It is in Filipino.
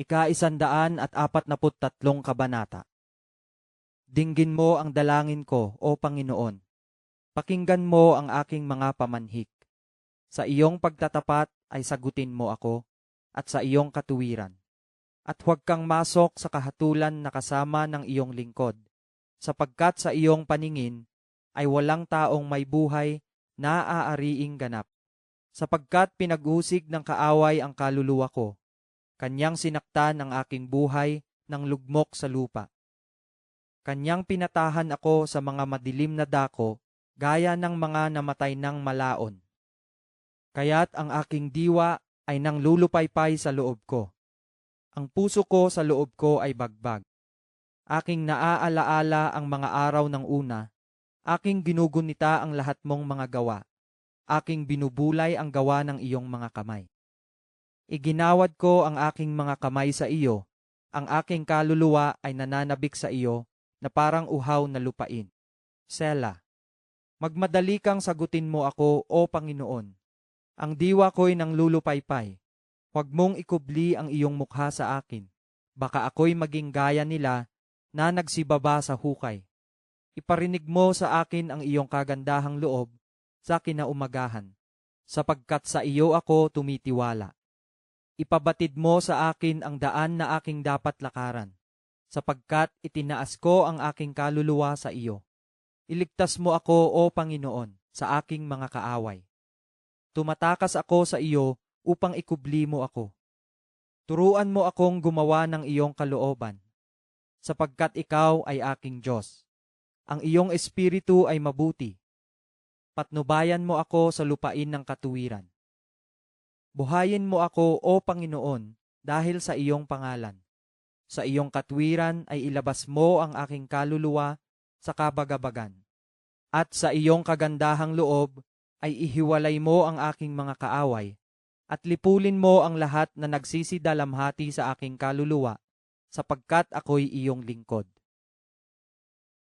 Ika-isandaan at apat na tatlong kabanata. Dinggin mo ang dalangin ko, O Panginoon. Pakinggan mo ang aking mga pamanhik. Sa iyong pagtatapat ay sagutin mo ako, at sa iyong katuwiran. At huwag kang masok sa kahatulan na kasama ng iyong lingkod, sapagkat sa iyong paningin ay walang taong may buhay na aariing ganap. Sapagkat pinag-usig ng kaaway ang kaluluwa ko, kanyang sinaktan ang aking buhay ng lugmok sa lupa. Kanyang pinatahan ako sa mga madilim na dako, gaya ng mga namatay ng malaon. Kaya't ang aking diwa ay nang lulupaypay sa loob ko. Ang puso ko sa loob ko ay bagbag. Aking naaalaala ang mga araw ng una, aking ginugunita ang lahat mong mga gawa, aking binubulay ang gawa ng iyong mga kamay. Iginawad ko ang aking mga kamay sa iyo, ang aking kaluluwa ay nananabik sa iyo na parang uhaw na lupain. Sela, magmadali kang sagutin mo ako, O Panginoon. Ang diwa ko'y nang lulupaypay. Huwag mong ikubli ang iyong mukha sa akin. Baka ako'y maging gaya nila na nagsibaba sa hukay. Iparinig mo sa akin ang iyong kagandahang loob sa kinaumagahan, sapagkat sa iyo ako tumitiwala. Ipabatid mo sa akin ang daan na aking dapat lakaran, sapagkat itinaas ko ang aking kaluluwa sa iyo. Iligtas mo ako, O Panginoon, sa aking mga kaaway. Tumatakas ako sa iyo upang ikubli mo ako. Turuan mo akong gumawa ng iyong kalooban, sapagkat ikaw ay aking Diyos. Ang iyong espiritu ay mabuti. Patnubayan mo ako sa lupain ng katuwiran. Buhayin mo ako, O Panginoon, dahil sa iyong pangalan. Sa iyong katwiran ay ilabas mo ang aking kaluluwa sa kabagabagan. At sa iyong kagandahang loob ay ihiwalay mo ang aking mga kaaway at lipulin mo ang lahat na nagsisidalamhati sa aking kaluluwa sapagkat ako'y iyong lingkod.